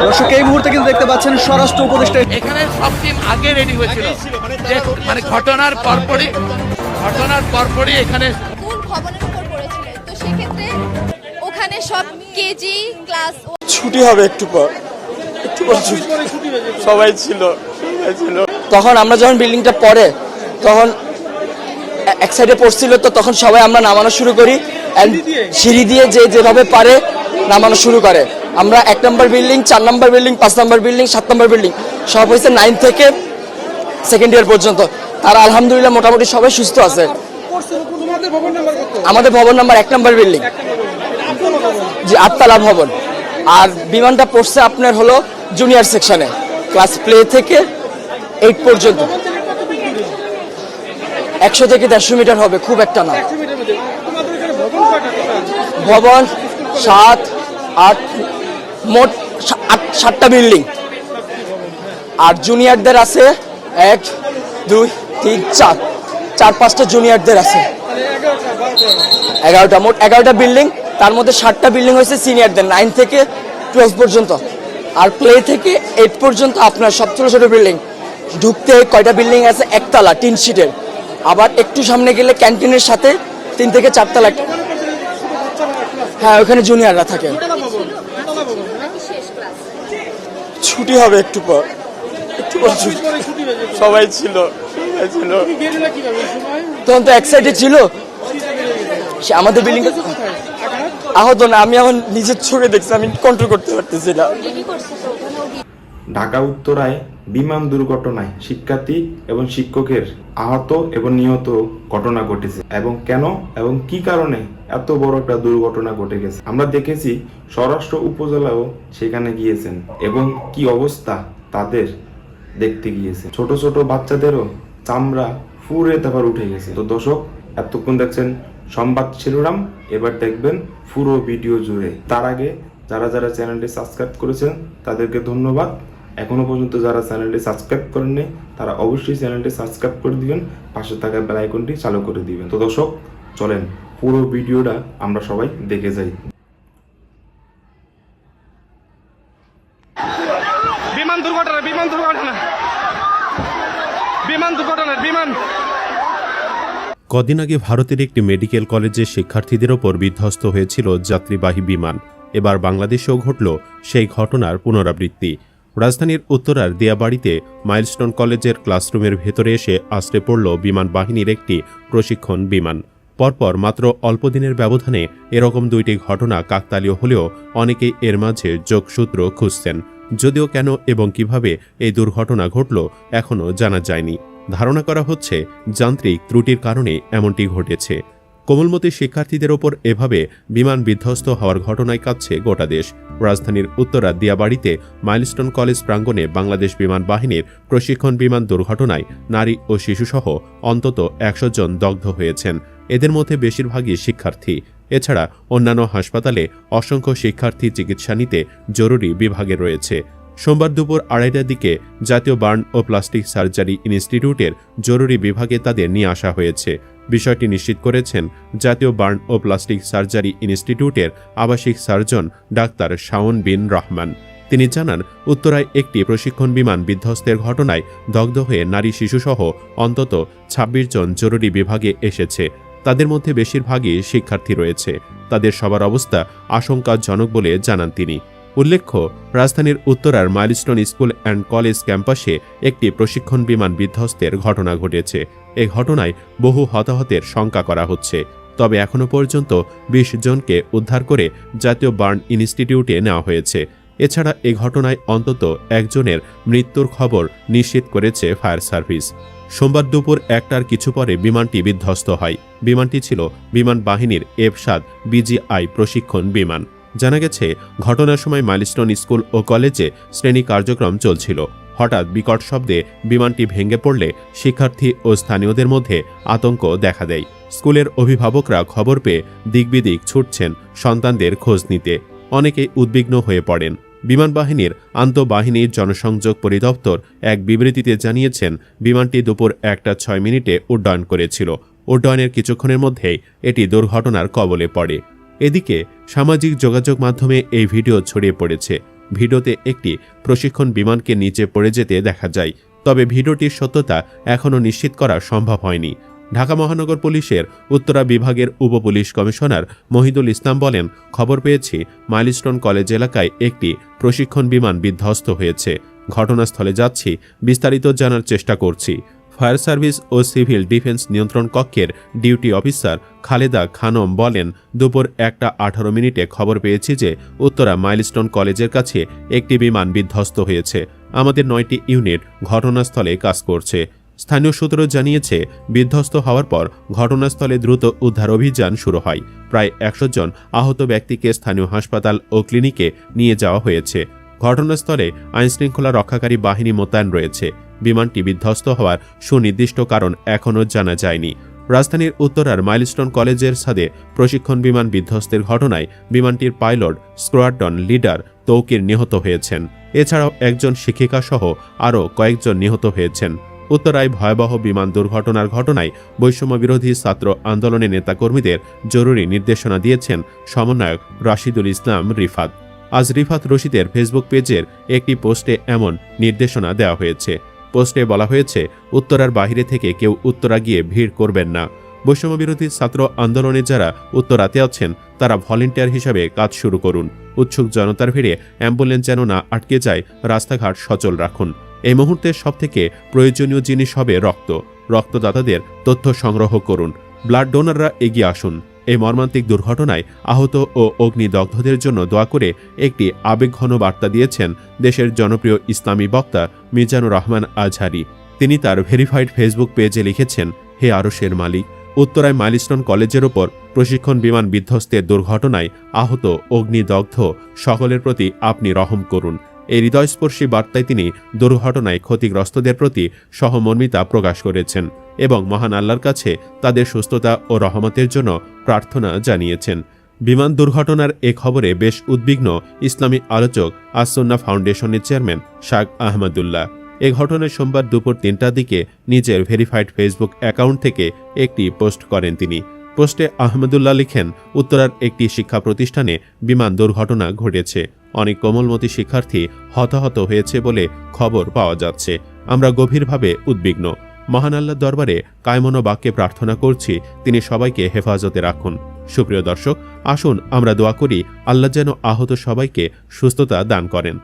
দর্শক এই মুহূর্তে কিন্তু দেখতে পাচ্ছেন স্বরাষ্ট্র উপদেষ্টা এখানে সব টিম আগে রেডি হয়েছিল। মানে ঘটনার পরপরই ঘটনার পরপরই এখানে স্কুল ভবনের উপর পড়েছিল? তো সেক্ষেত্রে ওখানে সব কেজি ক্লাস ছুটি হবে একটু পর। একটু পর সবাই ছিল সবাই ছিল। তখন আমরা যখন বিল্ডিংটা পড়ে তখন এ- এক সাইডে পড়ছিল তো তখন সবাই আমরা নামানো শুরু করি। সিঁড়ি দিয়ে যে যেভাবে পারে নামানো শুরু করে। আমরা এক নম্বর বিল্ডিং, চার নম্বর বিল্ডিং, পাঁচ নম্বর বিল্ডিং, সাত নম্বর বিল্ডিং, সব হয়েছে নাইন থেকে সেকেন্ড ইয়ার পর্যন্ত। তারা আলহামদুলিল্লাহ মোটামুটি সবাই সুস্থ আছে। আমাদের ভবন নাম্বার এক নম্বর বিল্ডিং। জি, আটতলা ভবন। আর বিমানটা পড়ছে আপনার হলো জুনিয়র সেকশনে ক্লাস প্লে থেকে এইট পর্যন্ত। একশো থেকে দেড়শো মিটার হবে, খুব একটা না। ভবন সাত আট, মোট আট, সাতটা বিল্ডিং। আর জুনিয়রদের আছে এক, দুই, তিন, চার। চার, পাঁচটা জুনিয়রদের আছে। এগারোটা, মোট এগারোটা বিল্ডিং। তার মধ্যে ষাটটা বিল্ডিং হয়েছে সিনিয়রদের নাইন থেকে টুয়েলভ পর্যন্ত। আর প্লে থেকে এইট পর্যন্ত আপনার সব ছোটো ছোটো বিল্ডিং। ঢুকতে কয়টা বিল্ডিং আছে? একতলা, তিন সিটের আবার একটু সামনে গেলে ক্যান্টিনের সাথে তিন থেকে চারতলা হ্যাঁ ওখানে জুনিয়ররা থাকে ছুটি হবে একটু পর। একটু পর ছুটি। সবাই ছিল সবাই ছিল। তখন তো এক সাইডে ছিল। সে আমাদের বিল্ডিং আহত না আমি এখন নিজের চোখে দেখছি আমি কন্ট্রোল করতে পারতেছি না। ঢাকা উত্তরায় বিমান দুর্ঘটনায় শিক্ষার্থী এবং শিক্ষকের আহত এবং নিহত ঘটনা ঘটেছে। এবং কেন এবং কি কারণে এত বড় একটা দুর্ঘটনা ঘটে গেছে? আমরা দেখেছি স্বরাষ্ট্র উপজেলাও সেখানে গিয়েছেন এবং কি অবস্থা তাদের দেখতে গিয়েছে। ছোট ছোট বাচ্চাদেরও চামড়া ফুরে তারপর উঠে গেছে। তো দর্শক, এতক্ষণ দেখছেন সংবাদ শিরোনাম। এবার দেখবেন পুরো ভিডিও জুড়ে। তার আগে যারা যারা চ্যানেলটি সাবস্ক্রাইব করেছেন, তাদেরকে ধন্যবাদ। এখনও পর্যন্ত যারা চ্যানেলটি সাবস্ক্রাইব করেননি তারা অবশ্যই চ্যানেলটি সাবস্ক্রাইব করে দিবেন পাশে থাকা বেল আইকনটি চালু করে দিবেন। তো দর্শক চলেন পুরো ভিডিওটা আমরা সবাই দেখে যাই। বিমান দুর্ঘটনা বিমান দুর্ঘটনা। বিমান দুর্ঘটনা বিমান। কদিন আগে ভারতের একটি মেডিকেল কলেজের শিক্ষার্থীদের ওপর বিধ্বস্ত হয়েছিল যাত্রীবাহী বিমান। এবার বাংলাদেশেও ঘটল সেই ঘটনার পুনরাবৃত্তি। রাজধানীর উত্তরার দিয়াবাড়িতে মাইলস্টোন কলেজের ক্লাসরুমের ভেতরে এসে আশ্রে পড়ল বিমান বাহিনীর একটি প্রশিক্ষণ বিমান। পরপর মাত্র অল্পদিনের ব্যবধানে এরকম দুইটি ঘটনা কাকতালীয় হলেও অনেকেই এর মাঝে যোগসূত্র খুঁজছেন। যদিও কেন এবং কীভাবে এই দুর্ঘটনা ঘটল এখনও জানা যায়নি। ধারণা করা হচ্ছে, যান্ত্রিক ত্রুটির কারণে এমনটি ঘটেছে। কোমলমতি শিক্ষার্থীদের ওপর এভাবে বিমান বিধ্বস্ত হওয়ার ঘটনায় কাঁদছে গোটা দেশ। রাজধানীর উত্তরা দিয়াবাড়িতে মাইলস্টোন কলেজ প্রাঙ্গণে বাংলাদেশ বিমান বাহিনীর প্রশিক্ষণ বিমান দুর্ঘটনায় নারী ও শিশুসহ অন্তত একশো জন দগ্ধ হয়েছেন। এদের মধ্যে বেশিরভাগই শিক্ষার্থী। এছাড়া অন্যান্য হাসপাতালে অসংখ্য শিক্ষার্থী চিকিৎসা নিতে জরুরি বিভাগে রয়েছে। সোমবার দুপুর আড়াইটার দিকে জাতীয় বার্ন ও প্লাস্টিক সার্জারি ইনস্টিটিউটের জরুরি বিভাগে তাদের নিয়ে আসা হয়েছে। বিষয়টি নিশ্চিত করেছেন জাতীয় বার্ন ও প্লাস্টিক সার্জারি ইনস্টিটিউটের আবাসিক সার্জন ডাক্তার শাওন বিন রহমান। তিনি জানান, উত্তরায় একটি প্রশিক্ষণ বিমান বিধ্বস্তের ঘটনায় দগ্ধ হয়ে নারী শিশুসহ অন্তত ২৬ জন জরুরি বিভাগে এসেছে। তাদের মধ্যে বেশিরভাগই শিক্ষার্থী রয়েছে। তাদের সবার অবস্থা আশঙ্কাজনক বলে জানান তিনি। উল্লেখ্য, রাজধানীর উত্তরার মাইলস্টোন স্কুল অ্যান্ড কলেজ ক্যাম্পাসে একটি প্রশিক্ষণ বিমান বিধ্বস্তের ঘটনা ঘটেছে। এ ঘটনায় বহু হতাহতের শঙ্কা করা হচ্ছে। তবে এখনও পর্যন্ত বিশ জনকে উদ্ধার করে জাতীয় বার্ন ইনস্টিটিউটে নেওয়া হয়েছে। এছাড়া এ ঘটনায় অন্তত একজনের মৃত্যুর খবর নিশ্চিত করেছে ফায়ার সার্ভিস। সোমবার দুপুর একটার কিছু পরে বিমানটি বিধ্বস্ত হয়। বিমানটি ছিল বিমান বাহিনীর এফ সাত বিজিআই প্রশিক্ষণ বিমান। জানা গেছে, ঘটনার সময় মাইলস্টোন স্কুল ও কলেজে শ্রেণি কার্যক্রম চলছিল। হঠাৎ বিকট শব্দে বিমানটি ভেঙে পড়লে শিক্ষার্থী ও স্থানীয়দের মধ্যে আতঙ্ক দেখা দেয়। স্কুলের অভিভাবকরা খবর পেয়ে দিকবিদিক ছুটছেন সন্তানদের খোঁজ নিতে। অনেকেই উদ্বিগ্ন হয়ে পড়েন। বিমান বাহিনীর আন্তঃবাহিনীর জনসংযোগ পরিদপ্তর এক বিবৃতিতে জানিয়েছেন, বিমানটি দুপুর একটা ছয় মিনিটে উড্ডয়ন করেছিল। উড্ডয়নের কিছুক্ষণের মধ্যেই এটি দুর্ঘটনার কবলে পড়ে। এদিকে সামাজিক যোগাযোগ মাধ্যমে এই ভিডিও ছড়িয়ে পড়েছে। ভিডিওতে একটি প্রশিক্ষণ বিমানকে নিচে পড়ে যেতে দেখা যায়, তবে ভিডিওটির সত্যতা এখনও নিশ্চিত করা সম্ভব হয়নি। ঢাকা মহানগর পুলিশের উত্তরা বিভাগের উপপুলিশ কমিশনার মহিদুল ইসলাম বলেন, খবর পেয়েছি, মাইলস্টোন কলেজ এলাকায় একটি প্রশিক্ষণ বিমান বিধ্বস্ত হয়েছে। ঘটনাস্থলে যাচ্ছি, বিস্তারিত জানার চেষ্টা করছি। ফায়ার সার্ভিস ও সিভিল ডিফেন্স নিয়ন্ত্রণ কক্ষের ডিউটি অফিসার খালেদা খানম বলেন, দুপুর একটা আঠারো মিনিটে খবর পেয়েছি যে উত্তরা মাইলস্টোন কলেজের কাছে একটি বিমান বিধ্বস্ত হয়েছে। আমাদের নয়টি ইউনিট ঘটনাস্থলে কাজ করছে। স্থানীয় সূত্র জানিয়েছে, বিধ্বস্ত হওয়ার পর ঘটনাস্থলে দ্রুত উদ্ধার অভিযান শুরু হয়। প্রায় একশো জন আহত ব্যক্তিকে স্থানীয় হাসপাতাল ও ক্লিনিকে নিয়ে যাওয়া হয়েছে। ঘটনাস্থলে আইনশৃঙ্খলা রক্ষাকারী বাহিনী মোতায়েন রয়েছে। বিমানটি বিধ্বস্ত হওয়ার সুনির্দিষ্ট কারণ এখনও জানা যায়নি। রাজধানীর উত্তরার মাইলস্টোন কলেজের ছাদে প্রশিক্ষণ বিমান বিধ্বস্তের ঘটনায় বিমানটির পাইলট, স্কোয়াড্রন লিডার তৌকির নিহত হয়েছেন। এছাড়াও একজন শিক্ষিকা সহ আরও কয়েকজন নিহত হয়েছেন। উত্তরায় ভয়াবহ বিমান দুর্ঘটনার ঘটনায় বৈষম্য বিরোধী ছাত্র আন্দোলনের নেতাকর্মীদের জরুরি নির্দেশনা দিয়েছেন সমন্বয়ক রাশিদুল ইসলাম রিফাত। আজ রিফাত রশিদের ফেসবুক পেজের একটি পোস্টে এমন নির্দেশনা দেওয়া হয়েছে। পোস্টে বলা হয়েছে উত্তরার বাইরে থেকে কেউ উত্তরা গিয়ে ভিড় করবেন না। বৈষম্য বিরোধী ছাত্র আন্দোলনে যারা উত্তরাতে আছেন, তারা ভলেন্টিয়ার হিসাবে কাজ শুরু করুন। উৎসুক জনতার ভিড়ে অ্যাম্বুলেন্স যেন না আটকে যায়, রাস্তাঘাট সচল রাখুন। এই মুহূর্তে সবথেকে প্রয়োজনীয় জিনিস হবে রক্ত। রক্তদাতাদের তথ্য সংগ্রহ করুন। ব্লাড ডোনাররা এগিয়ে আসুন। এই মর্মান্তিক দুর্ঘটনায় আহত ও অগ্নিদগ্ধদের জন্য দোয়া করে একটি আবেগঘন বার্তা দিয়েছেন দেশের জনপ্রিয় ইসলামী বক্তা মিজানুর রহমান আজহারি। তিনি তার ভেরিফাইড ফেসবুক পেজে লিখেছেন, হে আরশের মালিক, উত্তরায় মাইলস্টোন কলেজের ওপর প্রশিক্ষণ বিমান বিধ্বস্তের দুর্ঘটনায় আহত অগ্নিদগ্ধ সকলের প্রতি আপনি রহম করুন। এই হৃদয়স্পর্শী বার্তায় তিনি দুর্ঘটনায় ক্ষতিগ্রস্তদের প্রতি সহমর্মিতা প্রকাশ করেছেন এবং মহান আল্লাহর কাছে তাদের সুস্থতা ও রহমতের জন্য প্রার্থনা জানিয়েছেন। বিমান দুর্ঘটনার এ খবরে বেশ উদ্বিগ্ন ইসলামী আলোচক আসন্না ফাউন্ডেশনের চেয়ারম্যান শাক আহমদুল্লাহ। এ ঘটনায় সোমবার দুপুর তিনটার দিকে নিজের ভেরিফাইড ফেসবুক অ্যাকাউন্ট থেকে একটি পোস্ট করেন তিনি। পোস্টে আহমদুল্লাহ লিখেন, উত্তরার একটি শিক্ষা প্রতিষ্ঠানে বিমান দুর্ঘটনা ঘটেছে। অনেক কোমলমতি শিক্ষার্থী হতাহত হয়েছে বলে খবর পাওয়া যাচ্ছে। আমরা গভীরভাবে উদ্বিগ্ন। মহান আল্লাহর দরবারে কায়মনো বাক্যে প্রার্থনা করছি, তিনি সবাইকে হেফাজতে রাখুন। সুপ্রিয় দর্শক, আসুন আমরা দোয়া করি, আল্লাহ যেন আহত সবাইকে সুস্থতা দান করেন।